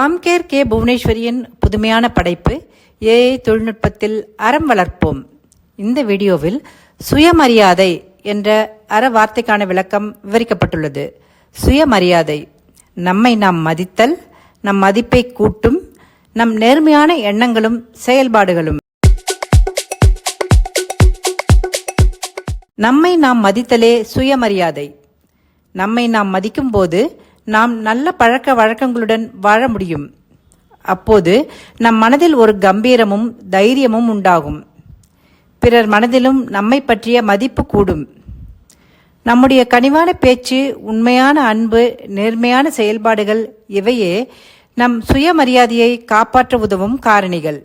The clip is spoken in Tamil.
ஆர்ஜே புவனேஸ்வரியின் புதுமையான படைப்பு ஏஐ தொழில்நுட்பத்தில் அறம் வளர்ப்போம். இந்த வீடியோவில் சுயமரியாதை என்ற அற வார்த்தைக்கான விளக்கம் விவரிக்கப்பட்டுள்ளது. சுயமரியாதை நம்மை நாம் மதித்தல் நம் மதிப்பை கூட்டும் நம் நேர்மையான எண்ணங்களும் செயல்பாடுகளும். நம்மை நாம் மதித்தலே சுயமரியாதை. நம்மை நாம் மதிக்கும் போது நாம் நல்ல பழக்க வழக்கங்களுடன் வாழ முடியும். அப்போது நம் மனதில் ஒரு கம்பீரமும் தைரியமும் உண்டாகும். பிறர் மனதிலும் நம்மை பற்றிய மதிப்பு கூடும். நம்முடைய கனிவான பேச்சு உண்மையான அன்பு நேர்மையான செயல்பாடுகள் இவையே நம் சுயமரியாதையை காப்பாற்ற உதவும் காரணிகள்.